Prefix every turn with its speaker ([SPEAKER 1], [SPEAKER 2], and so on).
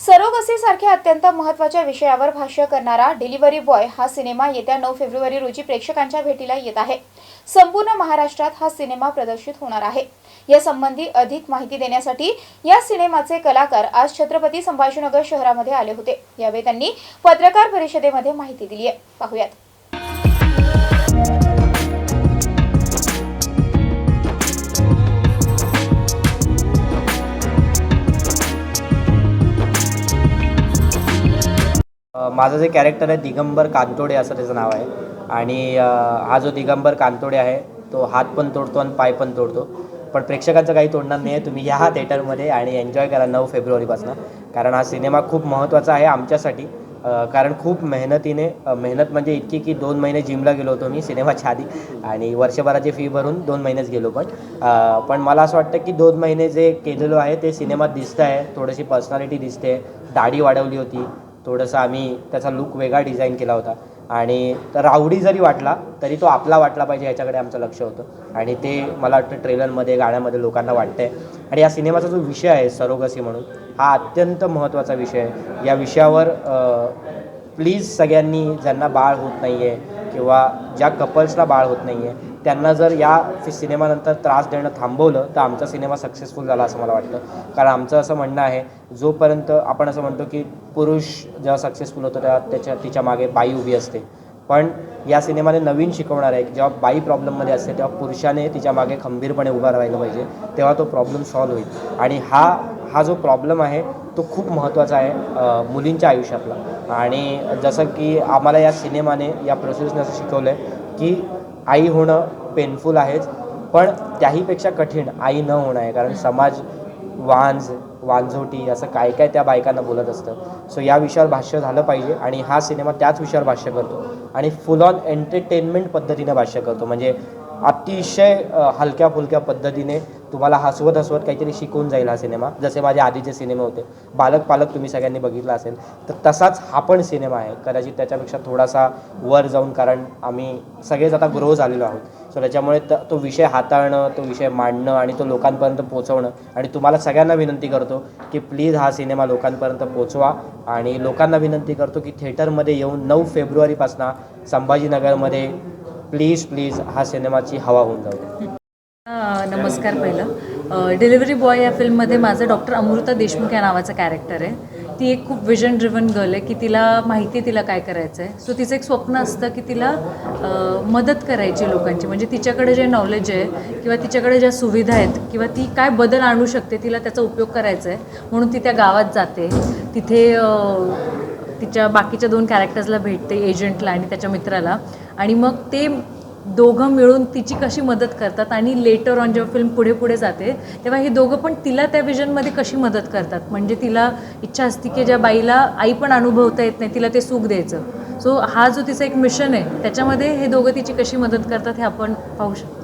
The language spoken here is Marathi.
[SPEAKER 1] सरोगसी सारख्या अत्यंत महत्त्वाच्या विषयावर भाष्य करणारा डिलिव्हरी बॉय हा सिनेमा येत्या नऊ फेब्रुवारी रोजी प्रेक्षकांच्या भेटीला येत आहे. संपूर्ण महाराष्ट्रात हा सिनेमा प्रदर्शित होणार आहे. या संबंधी अधिक माहिती देण्यासाठी या सिनेमाचे कलाकार आज छत्रपती संभाजीनगर शहरामध्ये आले होते. यावेळी त्यांनी पत्रकार परिषदेमध्ये माहिती दिली आहे. पाहुयात.
[SPEAKER 2] माझं जे कॅरेक्टर आहे दिगंबर कांतोडे असं त्याचं नाव आहे. आणि हा जो दिगंबर कांतोडे आहे तो हात पण तोडतो आणि पाय पण तोडतो. पण प्रेक्षकांचं काही तोडणार नाही आहे तुम्ही या थिएटरमध्ये आणि एन्जॉय करा नऊ फेब्रुवारीपासून. कारण हा सिनेमा खूप महत्त्वाचा आहे आमच्यासाठी. कारण खूप मेहनतीने मेहनत म्हणजे इतकी की दोन महिने जिमला गेलो होतो मी सिनेमाच्या आधी. आणि वर्षभराची फी भरून दोन महिनेच गेलो पण. पण मला असं वाटतं की दोन महिने जे केलेलो आहे ते सिनेमात दिसतं आहे थोडीशी पर्सनॅलिटी दिसते. दाढी वाढवली होती. थोडंसं आम्ही त्याचा लुक वेगळा डिझाईन केला होता. आणि तर रावडी जरी वाटला तरी तो आपला वाटला पाहिजे ह्याच्याकडे आमचं लक्ष होतं. आणि ते मला वाटतं ट्रेलरमध्ये गाण्यामध्ये लोकांना वाटतंय. आणि या सिनेमाचा जो विषय आहे सरोगसी म्हणून हा अत्यंत महत्त्वाचा विषय आहे. या विषयावर प्लीज सगळ्यांनी ज्यांना बाळ होत नाही आहे किंवा ज्या कपल्सला बाळ होत नाही आहे त्यांना जर या सिनेमानंतर त्रास देणं थांबवलं तर आमचा सिनेमा सक्सेसफुल झाला असं मला वाटतं. कारण आमचं असं म्हणणं आहे जोपर्यंत आपण असं म्हणतो की पुरुष जेव्हा सक्सेसफुल होतो तेव्हा त्याच्या तिच्यामागे बाई उभी असते. पण या सिनेमाने नवीन शिकवणार आहे की जेव्हा बाई प्रॉब्लेममध्ये असते तेव्हा पुरुषाने तिच्यामागे खंबीरपणे उभा राहायला पाहिजे तेव्हा तो प्रॉब्लेम सॉल्व्ह होईल. आणि हा हा जो प्रॉब्लेम आहे तो खूप महत्त्वाचा आहे मुलींच्या आयुष्यातला. आणि जसं की आम्हाला या सिनेमाने या प्रोसेसने असं शिकवलं आहे की आई होणं पेनफुल आहेच पण त्याहीपेक्षा कठीण आई न होणं आहे. कारण समाज वांज वांझोटी असं काय काय त्या बायकांना बोलत असतं. सो या विषयावर भाष्य झालं पाहिजे आणि हा सिनेमा त्याच विषयावर भाष्य करतो. आणि फुल ऑन एंटरटेनमेंट पद्धतीने भाष्य करतो. म्हणजे अतिशय हलक्या फुलक्या पद्धतीने तुम्हाला हसवत हसवत काहीतरी शिकून जाईल हा सिनेमा. जसे माझे आधीचे सिनेमे होते. बालक पालक तुम्ही सगळ्यांनी बघितला असेल तर तसाच हा पण सिनेमा आहे. कदाचित त्याच्यापेक्षा थोडासा वर जाऊन कारण आम्ही सगळेच आता ग्रो झालेलो आहोत. सो त्याच्यामुळे त तो विषय हाताळणं तो विषय मांडणं आणि तो लोकांपर्यंत पोचवणं आणि तुम्हाला सगळ्यांना विनंती करतो की प्लीज हा सिनेमा लोकांपर्यंत पोचवा आणि लोकांना विनंती करतो की थिएटरमध्ये येऊन नऊ फेब्रुवारीपासून संभाजीनगरमध्ये प्लीज प्लीज हा सिनेमाची हवा होऊन जाऊ.
[SPEAKER 3] नमस्कार पहिलं. डिलिव्हरी बॉय या फिल्ममध्ये माझं डॉक्टर अमृता देशमुख या नावाचं कॅरेक्टर आहे. ती एक खूप विजन ड्रिव्हन गर्ल आहे की तिला माहिती आहे तिला काय करायचं आहे सो तिचं एक स्वप्न असतं की तिला मदत करायची लोकांची. म्हणजे तिच्याकडे जे नॉलेज आहे किंवा तिच्याकडे ज्या सुविधा आहेत किंवा ती काय बदल आणू शकते तिला त्याचा उपयोग करायचा आहे म्हणून ती त्या गावात जाते. तिथे तिच्या बाकीच्या दोन कॅरेक्टर्सला भेटते एजंटला आणि त्याच्या मित्राला. आणि मग ते दोघं मिळून तिची कशी मदत करतात आणि लेटर ऑन जेव्हा फिल्म पुढे पुढे जाते तेव्हा हे दोघं पण तिला त्या विजनमध्ये कशी मदत करतात? म्हणजे तिला इच्छा असते की ज्या बाईला आई पण अनुभवता येत नाही तिला ते सुख द्यायचं. सो हा जो तिचा एक मिशन आहे त्याच्यामध्ये हे दोघं तिची कशी मदत करतात हे आपण पाहू शकतो.